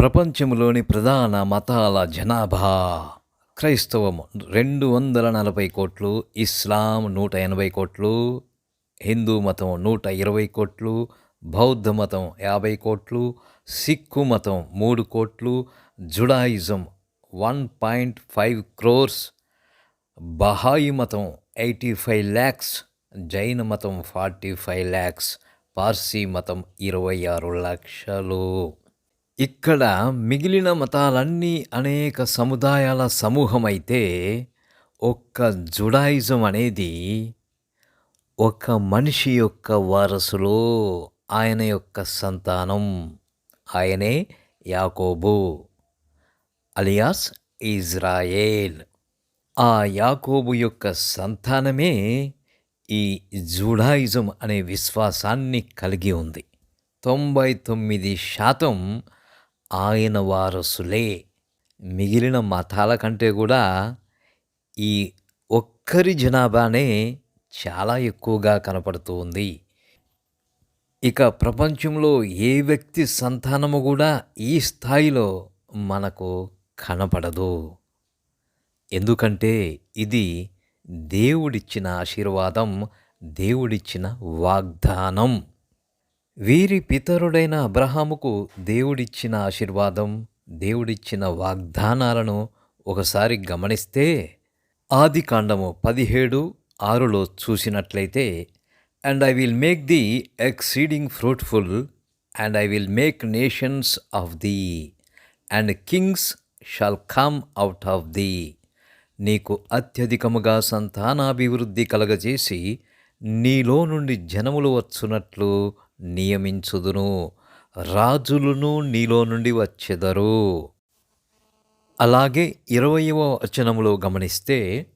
ప్రపంచంలోని ప్రధాన మతాల జనాభా క్రైస్తవం రెండు వందల నలభై కోట్లు ఇస్లాం నూట ఎనభై కోట్లు హిందూ మతం నూట ఇరవై కోట్లు బౌద్ధ మతం యాభై కోట్లు సిక్కు మతం మూడు కోట్లు Judaism one point five crores Bahai మతం ఎయిటీ ఫైవ్ ల్యాక్స్ జైన మతం ఫార్టీ ఫైవ్ ల్యాక్స్ పార్సీ మతం ఇరవై ఆరు లక్షలు. ఇక్కడ మిగిలిన మతాలన్నీ అనేక సముదాయాల సమూహమైతే ఒక్క జుడాయిజం అనేది ఒక మనిషి యొక్క వారసులో ఆయన యొక్క సంతానం. ఆయనే యాకోబు అలియాస్ ఇజ్రాయేల్. ఆ యాకోబు యొక్క సంతానమే ఈ జూడాయిజం అనే విశ్వాసాన్ని కలిగి ఉంది. తొంభై తొమ్మిది శాతం ఆయన వారసులే. మిగిలిన మతాల కంటే కూడా ఈ ఒక్కరి జనాభానే చాలా ఎక్కువగా కనపడుతూ ఉంది. ఇక ప్రపంచంలో ఏ వ్యక్తి సంతానము కూడా ఈ స్థాయిలో మనకు కనపడదు. ఎందుకంటే ఇది దేవుడిచ్చిన ఆశీర్వాదం దేవుడిచ్చిన వాగ్దానం. వీరి పితరుడైన అబ్రహాముకు దేవుడిచ్చిన ఆశీర్వాదం దేవుడిచ్చిన వాగ్దానాలను ఒకసారి గమనిస్తే ఆది కాండము పదిహేడు ఆరులో చూసినట్లయితే and I will make the exceeding fruitful and I will make nations of the and kings shall come out of the నీకు అత్యధికముగా సంతానాభివృద్ధి కలగజేసి నీలో నుండి జనములు వచ్చునట్లు నియమించుదును రాజులను నీలో నుండి వచ్చెదరు. అలాగే ఇరవయవ వచనములో గమనిస్తే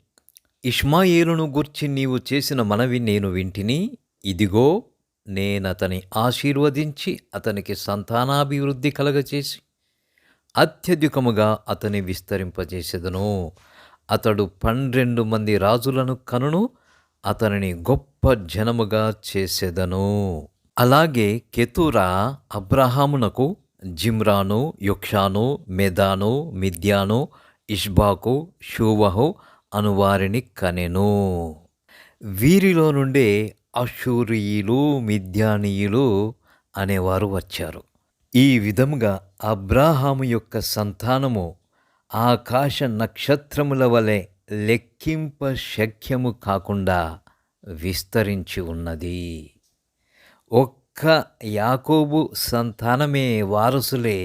ఇష్మాయేలును గూర్చి నీవు చేసిన మనవి నేను వింటిని ఇదిగో నేనతని ఆశీర్వదించి అతనికి సంతానాభివృద్ధి కలగచేసి అత్యధికముగా అతని విస్తరింపజేసేదను. అతడు పన్నెండు మంది రాజులను కనును అతనిని గొప్ప జనముగా చేసేదను. అలాగే కెతురా అబ్రహామునకు జిమ్రాను యుక్షాను మెదాను మిద్యాను ఇష్బాకు షూవహు అనువారిని కనెను. వీరిలో నుండే అషూరియులు మిద్యానీయులు అనేవారు వచ్చారు. ఈ విధముగా అబ్రాహాము యొక్క సంతానము ఆకాశ నక్షత్రముల వలె లెక్కింప శక్యము కాకుండా విస్తరించి ఉన్నది. ఒక్క యాకోబు సంతానమే వారసులే